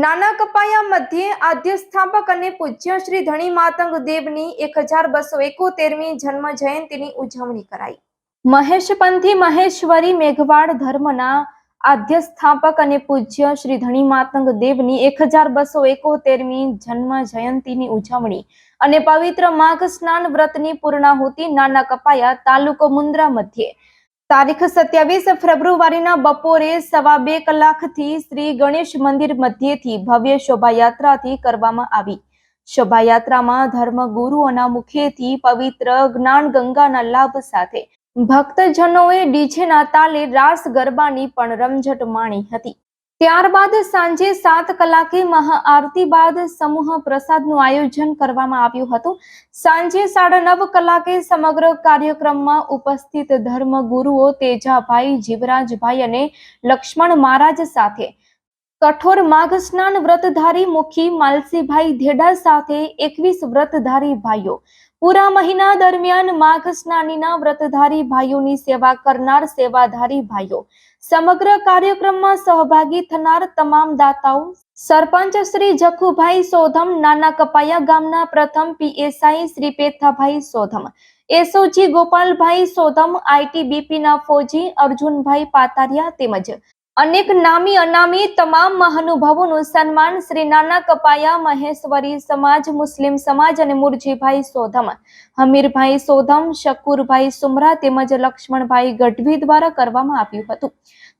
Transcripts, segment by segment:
નાના કપાયા મધ્યે આદ્ય સ્થાપક અને પૂજ્ય શ્રી ધણી માતંગ દેવની એક હજાર બસો એકોતેરમી જન્મ જયંતિની ઉજવણી કરાઈ. મહેશપંથી મહેશ્વરી મેઘવાડ ધર્મના આદ્ય સ્થાપક અને પૂજ્ય શ્રી ધણી માતંગ દેવની એક હજાર બસો એકોતેરમી જન્મ જયંતિની ઉજવણી અને પવિત્ર માઘ સ્નાન વ્રતની પૂર્ણાહુતિ નાના કપાયા તાલુકો મુન્દ્રા મધ્યે તારીખ સત્યાવીસ ફેબ્રુઆરીના બપોરે સવા બે કલાકથી શ્રી ગણેશ મંદિર મધ્યેથી ભવ્ય શોભાયાત્રાથી કરવામાં આવી. શોભાયાત્રામાં ધર્મગુરુઓના મુખેથી પવિત્ર જ્ઞાન ગંગાના લાભ સાથે ભક્તજનોએ ડીજેના તાલે રાસ ગરબાની પણ રમઝટ માણી હતી. ત્યારબાદ સાંજે સાત કલાકે મહાઆરતી બાદ સમૂહ પ્રસાદનું આયોજન કરવામાં આવ્યું હતું. સાંજે સાડા નવ કલાકે સમગ્ર કાર્યક્રમમાં ઉપસ્થિત ધર્મગુરુઓ તેજાભાઈ જીવરાજભાઈ અને લક્ષ્મણ મહારાજ સાથે કઠોર માઘ સ્નાન વ્રતધારી મુખી માલસીભાઈ ધેડા સાથે એકવીસ વ્રતધારી ભાઈઓ. પૂરા મહિના દરમિયાન માઘ સ્નાનીના વ્રતધારી ભાઈઓની સેવા કરનાર સેવાધારી ભાઈઓ. સમગ્ર કાર્યક્રમમાં સહભાગી થનાર તમામ દાતાઓ, સરપંચ શ્રી જખુભાઈ સોધમ, નાના કપાયા ગામના પ્રથમ પીએસઆઈ શ્રી પેથાભાઈ સોધમ, એસઓજી ગોપાલભાઈ સોધમ આઈટીબીપીના ફોજી અર્જુનભાઈ પાતારિયા તેમજ અનેક નામી અનામી તમામ મહાનુભાવોનું સન્માન શ્રી નાના કપાયા મહેશ્વરી સમાજ, મુસ્લિમ સમાજ અને મુરજીભાઈ સોધમ, હમીરભાઈ સોધમ, શકુરભાઈ સુમરા તેમજ લક્ષ્મણભાઈ ગઢવી દ્વારા કરવામાં આવ્યું હતું.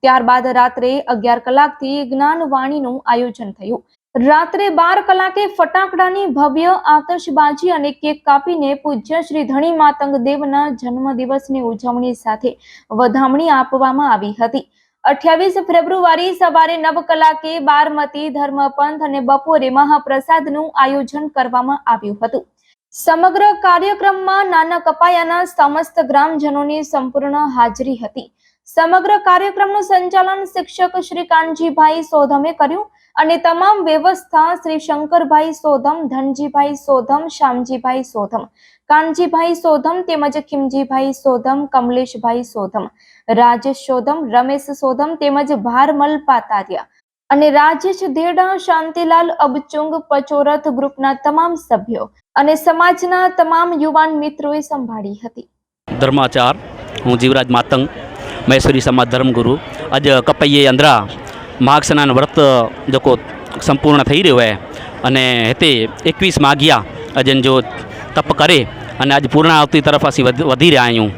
ત્યારબાદ રાત્રે અગિયાર કલાકથી જ્ઞાનવાણીનું આયોજન થયું. રાત્રે બાર કલાકે ફટાકડાની ભવ્ય આતશબાજી અને કેક કાપીને પૂજ્ય શ્રી ધણી માતંગ દેવના જન્મદિવસની ઉજવણી સાથે વધામણી આપવામાં આવી હતી. અઠ્યાવીસ ફેબ્રુઆરી સવારે નવ કલાકે બારમતી ધર્મપંથ અને બપોરે મહાપ્રસાદનું આયોજન કરવામાં આવ્યું હતું. સમગ્ર કાર્યક્રમમાં નાના કપાયાના સમસ્ત ગ્રામજનોની સંપૂર્ણ હાજરી હતી. સમગ્ર કાર્યક્રમનું સંચાલન શિક્ષક શ્રી કાનજીભાઈ સોધમે કર્યું અને તમામ વ્યવસ્થા શ્રી શંકરભાઈ સોધમ, ધનજીભાઈ સોધમ, શ્યામજીભાઈ સોધમ, કાનજીભાઈ સોધમ તેમજ ખીમજીભાઈ સોધમ, કમલેશભાઈ સોધમ, રાજેશ સોધમ, રમેશ સોધમ તેમજ ભારમલ પાતારિયા અને રાજેશ ધેડા શાંતિલાલ અબચુંગ, પચોરથ ગ્રુપના તમામ સભ્યો અને સમાજના તમામ યુવાન મિત્રોએ સંભાળી હતી. ધર્માચાર, હું જીવરાજ માતંગ મૈસુરી સમાજ ધર્મગુરુ. આજે કપૈયે અંદરા માઘ સ્નાન વ્રત જોકો સંપૂર્ણ થઈ રહ્યો છે અને હેતે એકવીસ માઘ્યા અજન જો તપ કરે, અને આજ પૂર્ણાવતી તરફ આસી વધી રહ્યા હું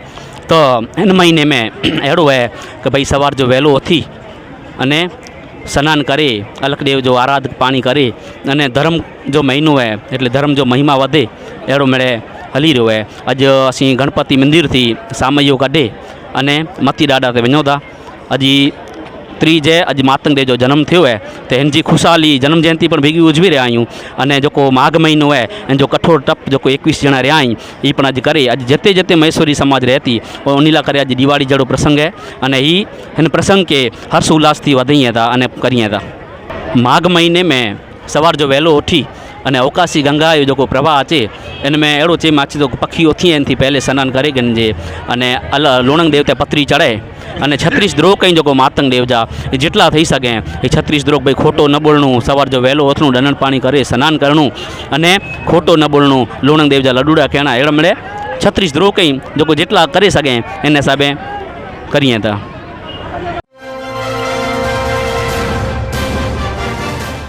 તો એન મહિને મેં એડો હે કે ભાઈ સવાર જો વહેલો હતી અને સ્નાન કરે, અલકદેવ જો આરાધ પાણી કરે, અને ધર્મ જો મહિનો હે એટલે ધર્મ જો મહિમા વધે એડો મેળે હલી રહ્યો હે આજ અસી ગણપતિ મંદિરથી સામૈયો કાઢે, અને મતી દાડા તે વञो था હજી ત્રીજે અજ માતંગદેવ જો જન્મ થયો હે, તો એનજી ખુશાલી જન્મ જયંતિ પણ ભેગી ઉજવી રહ્યા આहियूं અને જેકો માઘ મહિનો હે એને જો કઠોર તપ જેકો એકવીસ જણા રહ્યા આहियूं એ પણ અજ કરે. અજ જતે જતે મૈસૂરી સમાજ રહેતી. ઉનલા કરે અજ દિવાળી જડો પ્રસંગ હે, અને એ इन प्रसंग के हर्ष उल्लास थी वधाई था अने करिए था माघ महीने में सवार जो वहलो उठी અને અવકાશી ગંગાયો જેકો પ્રવાહ છે इन में अहिड़ो चई मां अची थो पखियूं थी आहिनि थी पहले सनानु करे गन जे अने अल लूणंग देव ते पत्री चढ़ाए अने छत्रीस द्रोह कई जेको मातंग देव जा जेतिरा थी सघे हे छत्रीस द्रोह भई खोटो न ॿोलणो सवार जो वहिलो उथणो ॾननि पाणी करे सनानु करिणो अने खोटो न ॿोलणो लूणंग देव जा लॾूड़ा कहिड़ा अहिड़े मिड़े छत्रीस द्रोह कई जेको जेतिरा करे सघे हिन हिसाबे करियूं था